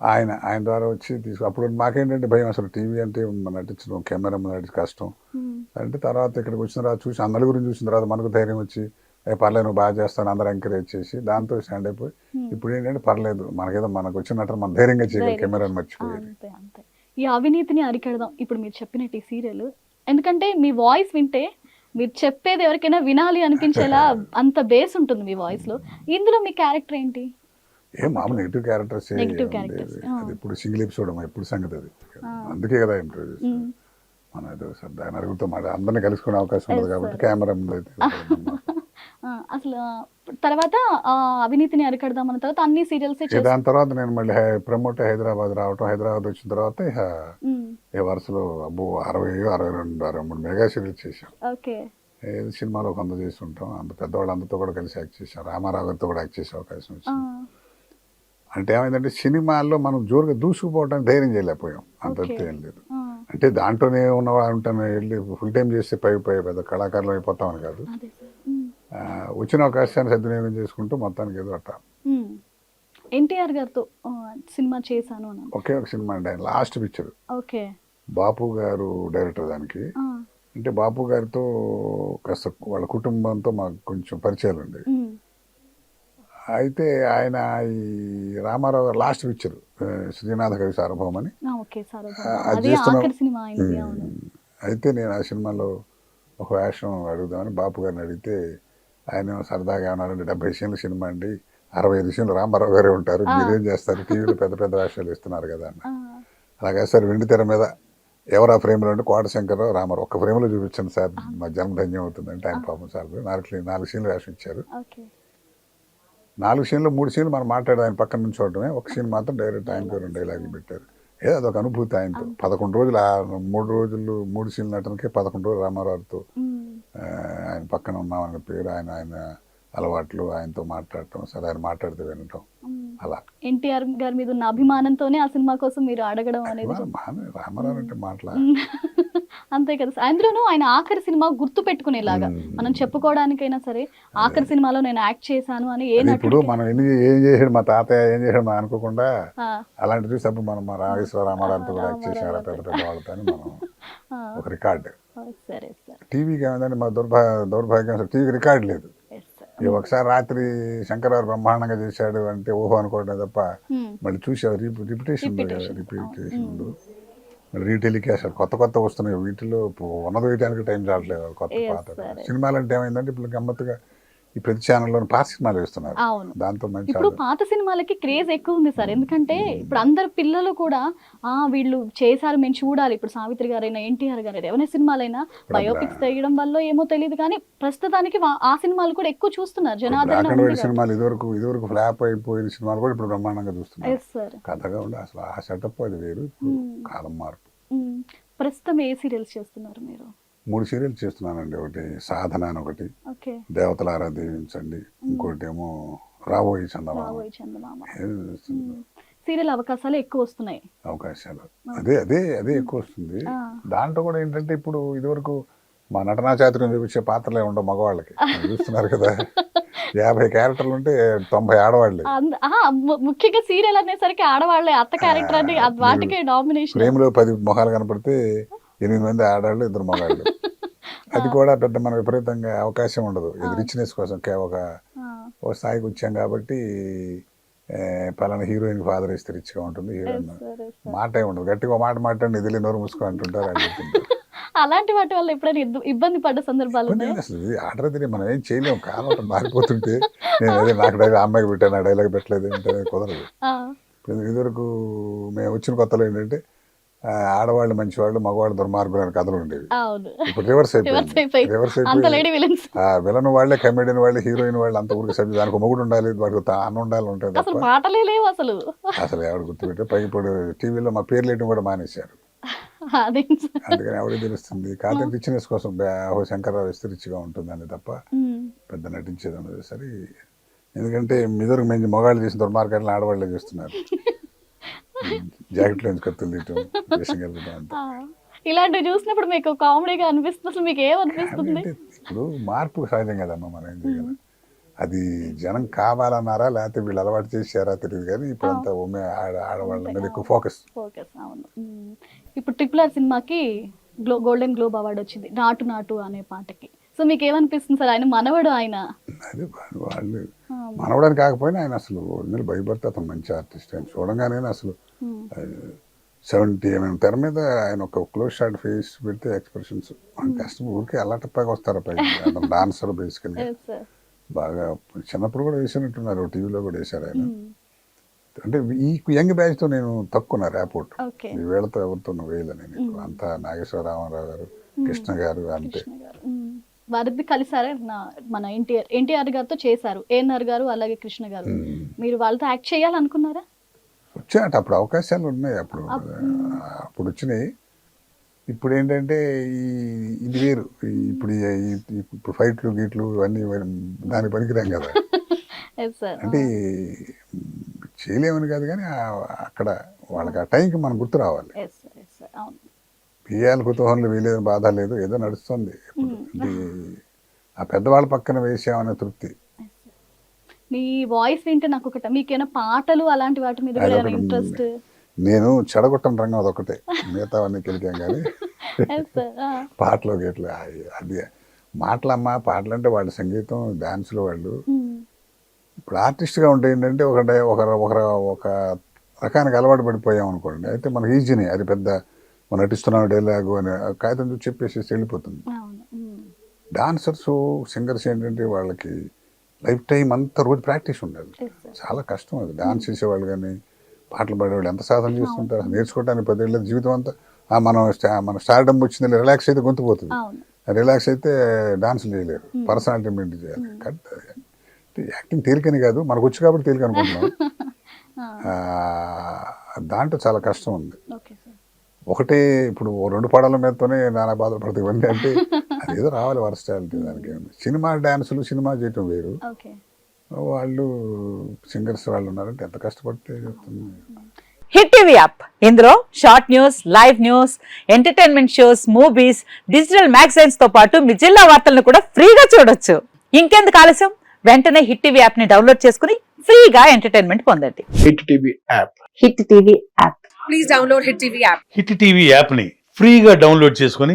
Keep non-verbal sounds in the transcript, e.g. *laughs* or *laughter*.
ఆయన ఆయన ద్వారా వచ్చి తీసుకు అప్పుడు మాకేంటంటే భయం అసలు. టీవీ అంటే నటించడం కెమెరా మీద నటించడం కష్టం. అంటే తర్వాత ఇక్కడికి వచ్చిన తర్వాత చూసి అందరి గురించి చూసిన తర్వాత మనకు ధైర్యం వచ్చి పర్లేదు నువ్వు బాగా చేస్తాను అందరూ ఎంకరేజ్ చేసి దాంతో స్టాండ్ అయిపోయి. ఇప్పుడు ఏంటంటే పర్లేదు మనకేదో మనకు వచ్చిన నటన మనం ధైర్యంగా చేయగలం. కెమెరాని అంతే ఈ అవినీతిని అరికెడదాం. ఇప్పుడు మీరు చెప్పినట్టు ఈ సీరియల్ ఎందుకంటే మీ వాయిస్ వింటే మీరు చెప్పేది ఎవరికైనా వినాలి అనిపించేలా *laughs* అంత బేస్ ఉంటుంది మీ వాయిస్లో. ఇందులో మీ క్యారెక్టర్ ఏంటి? ఏం మామూలు నెగిటివ్ క్యారెక్టర్స్. అది? ఇప్పుడు సింగిల్ ఎపిసోడ్ ఎప్పుడు సంగతి అది. అందుకే కదా ఇంటర్వ్యూ ఉమ్. మనం ఏదో అడుగుతూ మాట అందరినీ కలుసుకునే అవకాశం Yes, కాబట్టి. కెమెరా ముందు *laughs* అసలు తర్వాత అవినీతిని అరికడదాం అన్న తర్వాత అన్ని సీరియల్స్ దాని తర్వాత నేను మళ్ళీ ప్రమోట్ హైదరాబాద్ రావటం హైదరాబాద్ వచ్చిన తర్వాత ఏ వరుసలో అబ్బో అరవై అరవై రెండు అరవై మూడు మెగా సీరియల్స్ చేశాం. ఓకే. ఏది సినిమాలో కొంత చేస్తుంటాం అంత పెద్దవాళ్ళందరితో కూడా కలిసి యాక్ట్ చేశాం. రామారావు గారితో కూడా యాక్ట్ చేసే అవకాశం వచ్చింది. అంటే ఏమైందంటే సినిమాల్లో మనం జోరుగా దూసుకుపోవడానికి ధైర్యం చేయలేకపోయాం. అంత. ఏం లేదు. అంటే దాంట్లోనే ఉన్న ఉంటాను వెళ్ళి ఫుల్ టైం చేస్తే పై పై పెద్ద కళాకారులు అయిపోతామని కాదు. వచ్చిన అవకాశాన్ని సద్వినియోగం చేసుకుంటూ మొత్తానికి ఏదో అట్ట. ఎన్టీఆర్ గారితో సినిమా చేశాను ఒకే ఒక సినిమా అండి ఆయన లాస్ట్ పిక్చర్. ఓకే. బాపు గారు డైరెక్టర్ దానికి. అంటే బాపు గారితో కాస్త వాళ్ళ కుటుంబంతో మాకు కొంచెం పరిచయాలు ఉండేవి. అయితే ఆయన ఈ రామారావు గారు లాస్ట్ పిక్చర్ శ్రీనాథ కవి సార్వభౌమ్. అని అది చేస్తున్నాం. అయితే నేను ఆ సినిమాలో ఒక వేషం అడుగుదామని బాపు గారిని అడిగితే ఆయన సరదాగా ఏమన్నారంటే డెబ్బై సీన్ల సినిమా అండి. అరవై ఐదు సీన్లు రామారావు గారే ఉంటారు. మీరేం చేస్తారు? టీవీలో పెద్ద పెద్ద వేషాలు ఇస్తున్నారు కదా అన్న. అలాగే సార్ వెండి తెర మీద ఎవరు ఆ ఫ్రేమ్లో అంటే కోట శంకర్రావు రామారావు ఒక్క ఫ్రేమ్లో చూపించండి సార్. మా జన్మ ధన్యం అవుతుందంటే ఆయన పాపం సార్. నాలుగు నాలుగు సీన్లు వేషం ఇచ్చారు. నాలుగు సీన్లు మూడు సీన్లు మనం మాట్లాడే ఆయన పక్కన నుంచి చూడటమే ఒక సీన్ మాత్రం డైరెక్ట్ ఆయనతో రెండు డైలాగులు పెట్టారు. ఏదో అదొక అనుభూతి ఆయనతో. పదకొండు రోజులు మూడు రోజులు మూడు సీన్లు నటనకే పదకొండు రోజులు రామారావుతో. ఆయన పక్కన ఉన్నామన్న పేరు ఆయన ఆయన అలవాట్లు ఆయనతో మాట్లాడటం సరే ఆయన మాట్లాడితే వినటం. అలా. ఎన్టీఆర్ గారి మీద ఉన్న అభిమానంతోనే ఆ సినిమా కోసం మీరు అడగడం అనేది రామారావు అంటే మాట్లా? ఉమ్. అంతే కదా. అందులోనూ ఆయన ఆఖరి సినిమా గుర్తు పెట్టుకునేలాగా. మనం చెప్పుకోవడానికైనా సరే ఆఖరి సినిమాలో నేను యాక్ట్ చేశాను అని ఏ ఇప్పుడు మనం ఎన్ని ఏం చేసాడు మా తాతయ్య ఏం చేసాడు మనం అనుకోకుండా అలాంటి చూసి అప్పుడు మనం మా రామేశ్వర రామారావుతో కూడా యాక్ట్ రామారావు పెద్ద పెద్ద వాళ్ళతో మనం *laughs* ఒక రికార్డు. సరే టీవీకి ఏమైందంటే మా దుర్భా దౌర్భాగ్యం అసలు టీవీకి రికార్డు లేదు. ఒకసారి రాత్రి శంకరరావు బ్రహ్మాండంగా చేశాడు అంటే ఊహో అనుకోవడం తప్ప. మళ్ళీ చూసావు? రిపిటేషన్. రిపిటేషన్ రీటెలికాస్ట్ కొత్త కొత్త వస్తున్నాయి. వీటిలో ఉన్నది వేయడానికి టైం చాలట్లేదు కొత్త పాత. సినిమాలు అంటే ఏమైందంటే ఇప్పుడు గమ్మత్తుగా ఈ ప్రతి ఛానల్లో పాత సినిమాలు వేస్తున్నారు. అవును. దాంతో ఇప్పుడు పాత సినిమాలకి క్రేజ్ ఎక్కువ ఉంది సార్. ఎందుకంటే ఇప్పుడు అందరు పిల్లలు కూడా ఆ వీళ్ళు చేశారు మేము చూడాలి. ఇప్పుడు సావిత్రి గారైనా ఎన్టీఆర్ గారైనా ఎవరైనా సినిమాలైనా బయోపిక్స్ తెగడం వల్ల ఏమో తెలియదు కానీ ప్రస్తుతానికి ఆ సినిమాలు కూడా ఎక్కువ చూస్తున్నారు జనాదరణ సినిమాలు ఇదివరకు ఇదివరకు ఫ్లాప్ అయిపోయిన సినిమాలు కూడా ఇప్పుడు బ్రహ్మాండంగా చూస్తున్నారు. కథగా ఉండే అసలు ఆ సెటప్ అది వేరు. కాలం మార్పు ప్రస్తుతం ఏ సీరియల్స్ చేస్తున్నారు మీరు? మూడు సీరియల్స్ చేస్తున్నానండి ఒకటి సాధన అని ఒకటి దేవతల ఆరాధించండి ఇంకోటి ఏమో రాబోయి చందమామ. సీరియల్ అవకాశాలు ఎక్కువ వస్తున్నాయి. అవకాశాలు. అదే అదే అదే ఎక్కువ వస్తుంది. దాంట్లో కూడా ఏంటంటే ఇప్పుడు ఇదివరకు మా నటనా చాతుర్యం చూపించే పాత్రలే ఉండవు మగవాళ్ళకి. చూస్తున్నారు కదా. *laughs* యాభై క్యారెక్టర్లు ఉంటే తొంభై ఆడవాళ్ళే. ముఖ్యంగా సీరియల్ అనేసరికి ఆడవాళ్ళే అత్త క్యారెక్టర్ వాటికే డామినేషన్ ఫ్రేమ్లో పది మొహాలు కనపడితే ఎనిమిది మంది ఆడవాళ్ళు ఇద్దరు మగాళ్ళు. *laughs* అది కూడా పెద్ద మన విపరీతంగా అవకాశం ఉండదు. ఇది రిచ్నెస్ కోసం ఒక ఒక స్థాయికి వచ్చాం కాబట్టి పలానా హీరోయిన్ ఫాదర్ ఇస్తే రిచ్గా ఉంటుంది హీరోయిన్ మాట ఉండదు. గట్టిగా మాట మాట్లాడి ఇది నోరు మూసుకో అంటుంటారు అని *laughs* అలాంటి వాటి వల్ల ఎప్పుడైనా ఇబ్బంది పడ్డ సందర్భాలు అసలు? ఆర్డర్ తిని మనం ఏం చేయలేము కాలం మారిపోతుంటే నేను అదే నాకు డైలాగ్ అమ్మాయికి పెట్టాను ఆ డైలాగ్ పెట్టలేదు ఏంటనే కుదరదు. ఇదివరకు మేము వచ్చిన కొత్తలో ఏంటంటే ఆడవాళ్ళు మంచివాళ్ళు మగవాళ్ళు దుర్మార్గులు అనే కథలు ఉండేవి. ఇప్పుడు రివర్స్ అయిపోయింది. అయిపోయి రివర్స్ అంత అయిపోయి లేడీ విలన్స్ ఆ విలన్ వాళ్ళే కమెడియన్ వాళ్ళే హీరోయిన్ వాళ్ళు అంత ఊరికి సభ్యులు దానికి మొగుడు ఉండాలి వాడికి అన్న ఉండాలి ఉంటాయి అసలు అసలు. అసలు ఎవరు గుర్తుపెట్టే పైకి ఇప్పుడు టీవీలో మా పేర్లు వేయడం కూడా మానేశారు. అదే. అందుకని ఎవరికి తెలుస్తుంది కాకపోతే రిచ్నెస్ కోసం ఓ శంకర్రావు ఇస్తే రిచ్గా ఉంటుందని తప్ప పెద్ద నటించేది ఉండదు సరే ఎందుకంటే మిదరు మంచి మొగాళ్ళు చేసిన దుర్మార్గాలను ఆడవాళ్ళే చేస్తున్నారు. *laughs* జాకెట్లో వేషం అంతా. ఇలాంటివి చూసినప్పుడు మీకు కామెడీగా అనిపిస్తుంది అసలు మీకు ఏమనిపిస్తుంది ఇప్పుడు మార్పు సహజం కదమ్మా మనం ఏం చేయాలి అది జనం కావాలన్నారా లేకపోతే వీళ్ళు అలవాటు చేశారా తెలియదు కానీ ఇప్పుడంతా ఉమె ఆడ ఆడవాళ్ళ మీద ఎక్కువ ఫోకస్. ఫోకస్ అవును. ఇప్పుడు ట్రిపుల్ ఆర్ సినిమాకి గ్లో గోల్డెన్ గ్లోబ్ అవార్డు వచ్చింది నాటు నాటు అనే పాటకి. సో మీకు ఏమనిపిస్తుంది సార్? ఆయన మనవడు ఆయన? అది వాళ్ళు- మనవడానికి కాకపోయినా ఆయన అసలు ఒరిజినల్ భయపడితే అతను మంచి ఆర్టిస్ట్. ఆయన చూడంగానే అసలు. సెవెంటీ ఎంఎం తెర మీద ఆయన ఒక క్లోజ్ షాట్ ఫేస్ పెడితే ఎక్స్ప్రెషన్స్ కష్టం ఊరికే అల్లటప్పగా వస్తారు పైకి. అతను డాన్సర్ బేసికల్గా. బాగా చిన్నప్పుడు కూడా వేసినట్టున్నారు టీవీలో కూడా వేశారు ఆయన. అంటే ఈ యంగ్ బ్యాచ్తో నేను తక్కువ ఓకే. ఈ వేళతో ఎవరితో వేయలేను నేను. అంతా నాగేశ్వరరామారావు గారు కృష్ణ గారు అంతే. కృష్ణ గారు. మ్మ్. వారిది కలిసారే నా- మన ఎన్టీఆర్ ఎన్టీఆర్ గారితో చేశారు. ఏఎన్ఆర్ గారు అలాగే కృష్ణ గారు. మీరు వాళ్ళతో యాక్ట్ చేయాలనుకున్నారా? వచ్చాయట అప్పుడు అవకాశాలు ఉన్నాయి. అప్పుడు అప్పుడు వచ్చినాయి. ఇప్పుడు ఏంటంటే ఈ ఇది వేరు. ఇప్పుడు ఇప్పుడు ఫైట్లు గీట్లు ఇవన్నీ దానికి పనికిరాం కదా. *laughs* అంటే చేయలేమని కాదు కానీ అక్కడ వాళ్ళకి ఆ టైంకి మనం గుర్తు రావాలి. వేయాలి కుతూహలం వేయలేదు బాధ లేదు ఏదో నడుస్తుంది. ఆ పెద్దవాళ్ళ పక్కన వేసామనే తృప్తి. మీ వాయిస్ వింటే నాకు ఒకట మీకేమైనా పాటలు అలాంటి వాటి మీద ఇంట్రెస్ట్? నేను చెడగొట్టం రంగం అదొకటే మిగతావన్నీ కెలికాం కానీ పాటలు గేట్లు అది మాటలమ్మా పాటలు అంటే వాళ్ళ సంగీతం డాన్సులు వాళ్ళు. ఇప్పుడు ఆర్టిస్ట్గా ఉంటే ఏంటంటే ఒక డై- ఒక ఒక ఒక రకానికి అలవాటు పడిపోయాం అనుకోండి. అయితే మనకి ఈజీనే అది పెద్ద మనం నటిస్తున్నాం డైలాగు అని కాగితం చూసి చెప్పేసి వెళ్ళిపోతుంది. డాన్సర్స్ సింగర్స్ ఏంటంటే వాళ్ళకి లైఫ్ టైం అంతా రోజు ప్రాక్టీస్ ఉండాలి. చాలా కష్టం అది. డాన్స్ చేసేవాళ్ళు కానీ పాటలు పాడేవాళ్ళు ఎంత సాధన చేస్తుంటారు? నేర్చుకోవడానికి పదేళ్ళ జీవితం అంతా. మనం మన స్టార్డమ్ వచ్చింది రిలాక్స్ అయితే గొంతు పోతుంది. అవును. రిలాక్స్ అయితే డాన్స్ చేయలేరు. పర్సనాలిటీ మెయింటైన్ చేయాలి. కట్ యాక్టింగ్ తేలికని కాదు మనకు వచ్చి కాబట్టి తేలిక అనుకుంటున్నాం. *laughs* దాంట్లో చాలా కష్టం ఉంది. ఒకటే ఇప్పుడు రెండు పడాల మీదతోనే నానా బాధలు పడుతుంది ఇవన్నీ అంటే *laughs* అదేదో రావాలి వర్స్టాలిటీ దానికి ఏముంది. సినిమా డ్యాన్సులు సినిమా చేయటం వేరు. ఓకే. వాళ్ళు సింగర్స్ వాళ్ళు ఉన్నారంటే ఎంత కష్టపడితే హిట్ టీవీ యాప్. ఇందులో short news live news entertainment shows movies digital మ్యాగజైన్స్తో పాటు మీ జిల్లా వార్తలను కూడా ఫ్రీగా చూడొచ్చు. ఇంకెందుకు ఆలస్యం? వెంటనే హిట్ టీవీ యాప్ని డౌన్లోడ్ చేసుకుని ఫ్రీగా ఎంటర్టైన్మెంట్ పొందండి. Hit TV app. Hit TV app. Please download Hit TV app. Hit TV యాప్ని ఫ్రీగా డౌన్లోడ్ చేసుకొని